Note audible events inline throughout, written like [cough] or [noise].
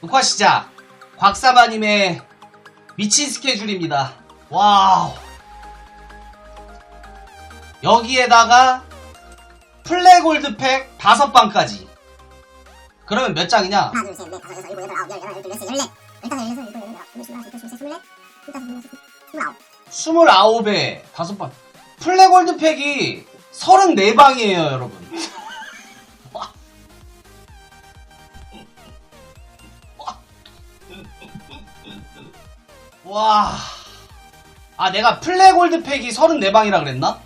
녹화 시작. 곽사바님의 미친 스케줄입니다. 와우. 여기에다가 플래골드팩 5방까지. 그러면 몇 장이냐? 하나 둘셋넷 다섯 여섯 일곱 여덟 아홉 열 열하나 열둘 열셋 열넷 열다섯 열여섯 일곱 여덟 아홉 스물 스물 스물 스물 스물넷 스물다섯 스물아홉 29배 5방. 플래골드팩이 34방이에요, 여러분. 와. 아, 내가 플래골드 팩이 34방이라 그랬나?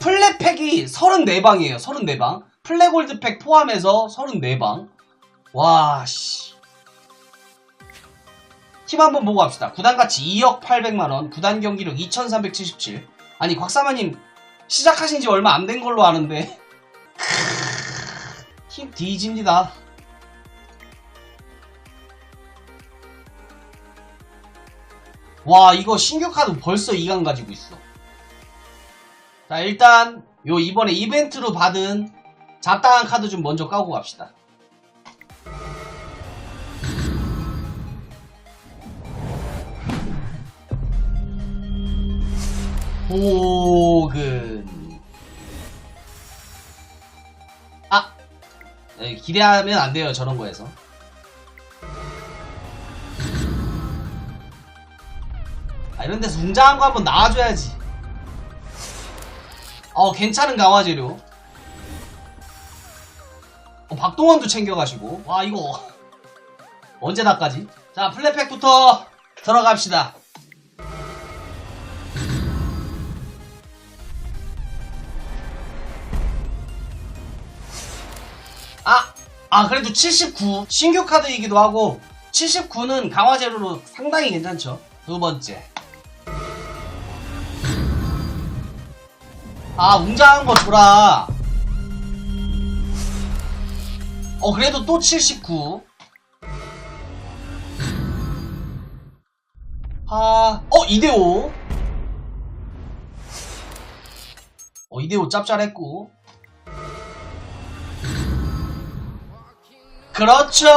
플래팩이 34방이에요, 34방. 플래골드 팩 포함해서 34방. 와, 씨. 팀 한번 보고 갑시다. 구단가치 2억 800만원, 구단 경기력 2377. 아니, 곽사마님, 시작하신 지 얼마 안 된 걸로 아는데. [laughs] 팀 뒤집니다. 와, 이거 신규 카드 벌써 2강 가지고 있어. 자, 일단, 요 이번에 이벤트로 받은 잡다한 카드 좀 먼저 까고 갑시다. 호근. 아! 네, 기대하면 안 돼요, 저런 거에서. 아, 이런 데서 웅장한 거 한번 나와줘야지. 어, 괜찮은 강화 재료. 어, 박동원도 챙겨가시고. 와, 이거. 언제 다까지? 자, 플랫팩부터 들어갑시다. 아! 아, 그래도 79. 신규 카드이기도 하고, 79는 강화 재료로 상당히 괜찮죠. 두 번째. 아, 웅장한 거 줘라. 어, 그래도 또 79. 아, 어, 2대 5. 어, 2대 5 짭짤했고. 그렇죠.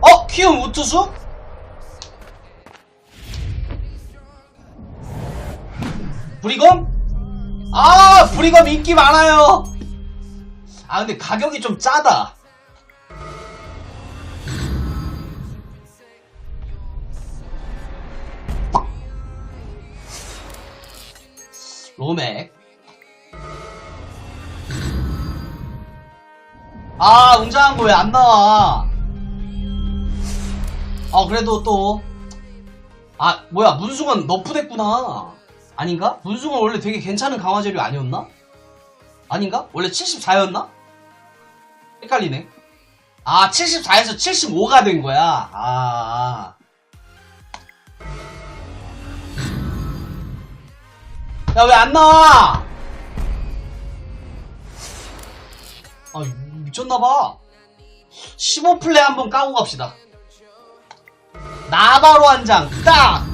어, 키움 우투수? 브리검? 아, 브리검 인기 많아요. 아, 근데 가격이 좀 짜다. 로맥. 아, 웅장한 거 왜 안 나와? 아, 그래도 또. 아, 뭐야, 문승원 너프 됐구나. 아닌가? 문승원 원래 되게 괜찮은 강화 재료 아니었나? 아닌가? 원래 74였나? 헷갈리네. 아, 74에서 75가 된 거야. 아. 야, 왜 안 나와? 아, 미쳤나봐. 15플레이 한번 까고 갑시다. 나바로 한 장, 딱!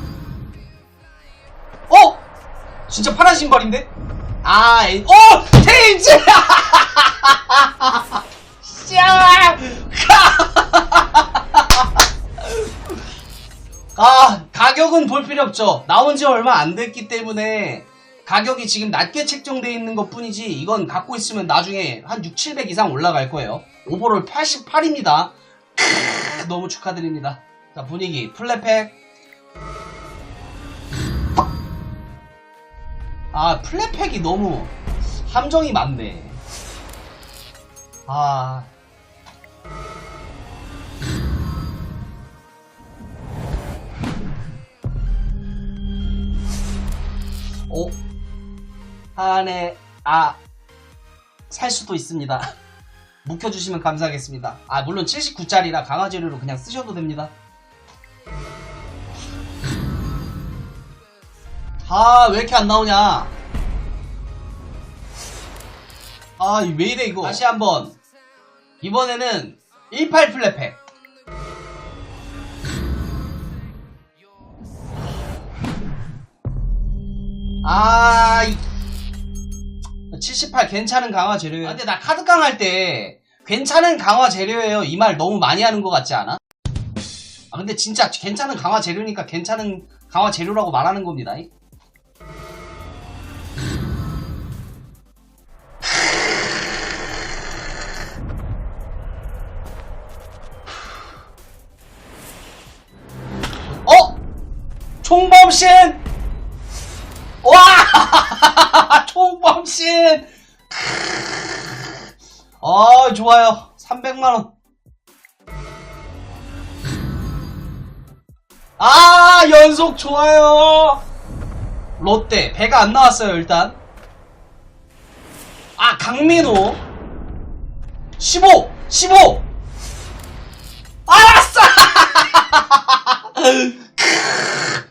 어? 진짜 파란 신발인데? 아, 에 어! 테이즈! 샤! [laughs] 아, 가격은 볼 필요 없죠. 나온 지 얼마 안 됐기 때문에 가격이 지금 낮게 책정되어 있는 것 뿐이지 이건 갖고 있으면 나중에 한 6, 700 이상 올라갈 거예요. 오버롤 88입니다. 너무 축하드립니다. 자, 분위기, 플랫팩. 아, 플랫팩이 너무 함정이 많네. 아. 오. 안에, 아, 살 수도 있습니다. [laughs] 묵혀주시면 감사하겠습니다. 아, 물론 79짜리라 강화재료로 그냥 쓰셔도 됩니다. 아, 왜 이렇게 안 나오냐? 아, 왜 이래, 이거. 다시 한 번. 이번에는 18 플랫팩. 아, 이... 78 괜찮은 강화 재료예요. 아, 근데 나 카드 강할 때 괜찮은 강화 재료예요. 이 말 너무 많이 하는 것 같지 않아? 아, 근데 진짜 괜찮은 강화 재료니까 괜찮은 강화 재료라고 말하는 겁니다. 총범신! 와! [laughs] 총범신! 아, 좋아요. 300만원. 아, 연속 좋아요. 롯데, 배가 안 나왔어요, 일단. 아, 강민호. 15! 15! 알았어! [laughs]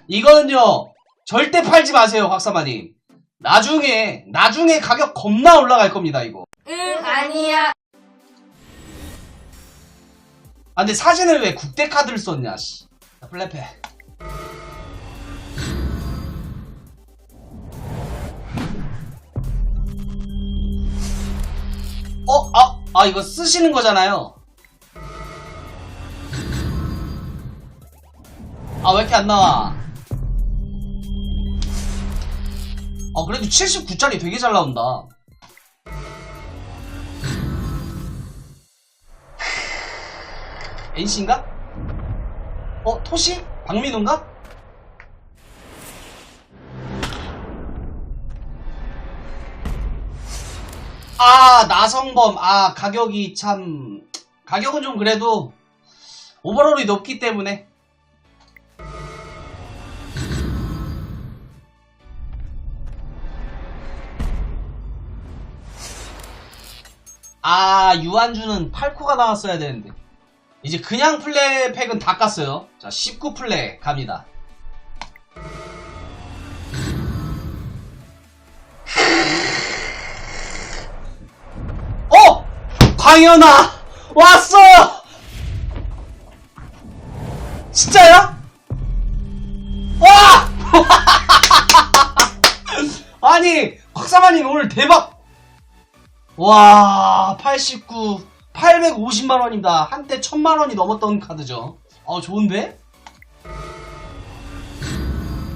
이거는요, 절대 팔지 마세요, 박사마님. 나중에, 나중에 가격 겁나 올라갈 겁니다, 이거. 응, 아니야. 아, 근데 사진을 왜 국대 카드를 썼냐, 씨. 자, 플래페. 어, 아, 아, 이거 쓰시는 거잖아요. 아, 왜 이렇게 안 나와? 어, 그래도 79짜리 되게 잘 나온다. NC인가? 어, 토시? 박민호인가? 아, 나성범. 아, 가격이 참, 가격은 좀 그래도 오버롤이 높기 때문에. 아, 유한주는 8코가 나왔어야 되는데. 이제 그냥 플레이 팩은 다 깠어요. 자, 19 플레이 갑니다. 어! 광현아! 왔어! 진짜야? 와! [laughs] 아니, 박사마님 오늘 대박! 와, 89, 850만원입니다. 한때 1000만원이 넘었던 카드죠. 어, 좋은데?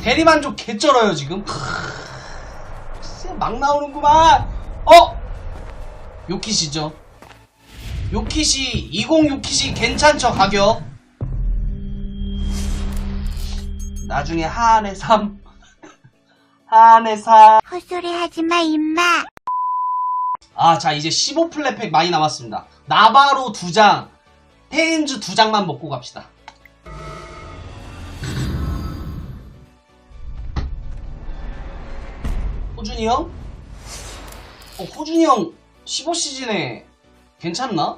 대리만족 개쩔어요, 지금. 크으, 막 나오는구만. 어? 요키시죠. 요키시, 20 요키시 괜찮죠, 가격? 나중에 하안의 3. [laughs] 하안의 4. 헛소리 하지 마, 임마. 아, 자, 이제 15플랫팩 많이 남았습니다. 나바로 2장, 테인즈 2장만 먹고 갑시다. 호준이 형? 어, 호준이 형 15시즌에 괜찮나?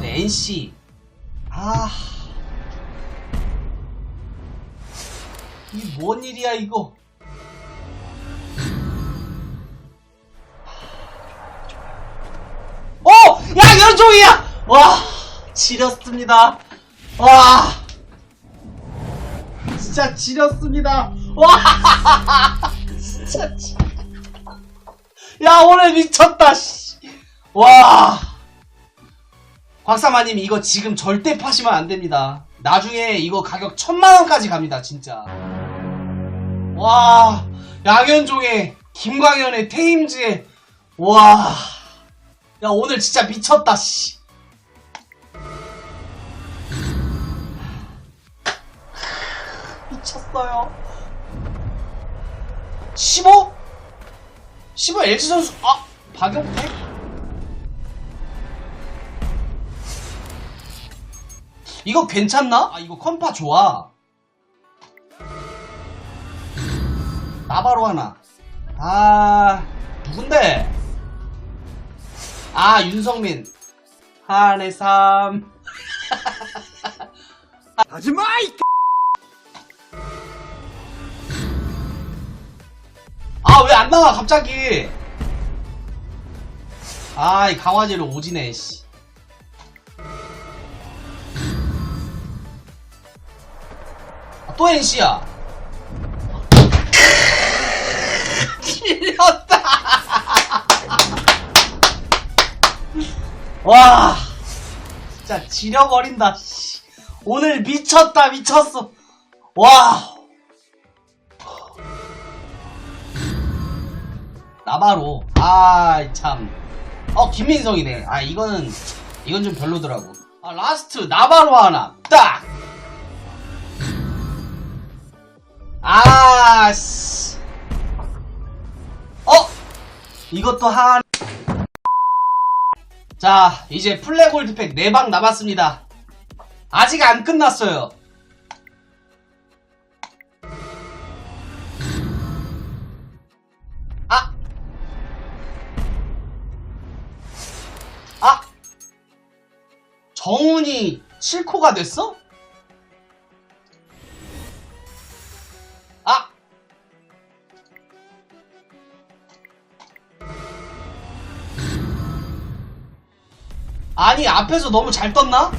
네, NC. 아. 이뭔 일이야, 이거. 야, 연종이야! 와, 지렸습니다. 와, 진짜 지렸습니다. 와, 진짜 지... 야, 오늘 미쳤다, 씨. 와. 곽사마님, 이거 지금 절대 파시면 안 됩니다. 나중에 이거 가격 천만원까지 갑니다, 진짜. 와, 양현종의, 김광현의, 테임즈의, 와. 야 오늘 진짜 미쳤다 씨. 미쳤어요. 15? 15 LG 선수 아 박용택? 이거 괜찮나? 아 이거 컴파 좋아. 나바로 하나. 아 누군데? 아, 윤성민. 한의 삶. [laughs] 하지마! 이 아, 왜 안 나와, 갑자기? 아, 이 강화제로 오지네, 씨. 아, 또 NC야. 질렸 [laughs] 와. 진짜 지려버린다 씨. 오늘 미쳤다 미쳤어. 와. 나바로. 아참어 김민성이네. 아 이거는 이건 좀 별로더라고. 아 라스트 나바로 하나. 딱! 아씨. 어? 이것도 한 자, 이제 플래골드팩 4방 남았습니다. 아직 안 끝났어요. 아! 아! 정훈이 7코가 됐어? 아니 앞에서 너무 잘 떴나?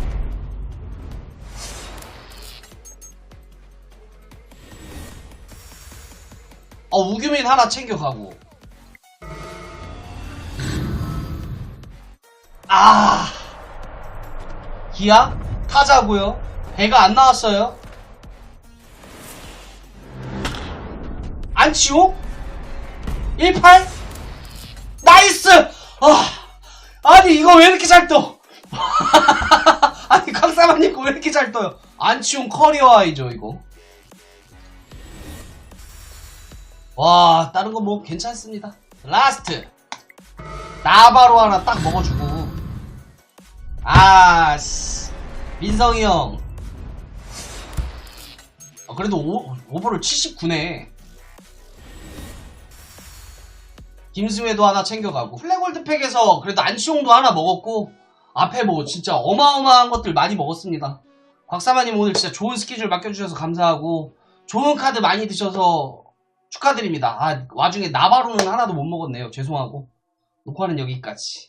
어 우규민 하나 챙겨가고. 아! 기아? 타자고요? 배가 안 나왔어요? 안치호? 18 나이스! 아 아니 이거 왜 이렇게 잘 떠? [laughs] 아니 강사만 입고 왜 이렇게 잘 떠요? 안치용 커리어 아이죠 이거. 와 다른 거 뭐 괜찮습니다. 라스트 나바로 하나 딱 먹어주고 아 씨 민성이 형. 아, 그래도 오, 오버를 79네. 김승회도 하나 챙겨가고 플래골드팩에서 그래도 안치홍도 하나 먹었고 앞에 뭐 진짜 어마어마한 것들 많이 먹었습니다. 곽사마님 오늘 진짜 좋은 스케줄 맡겨주셔서 감사하고 좋은 카드 많이 드셔서 축하드립니다. 아 와중에 나바로는 하나도 못 먹었네요. 죄송하고 녹화는 여기까지.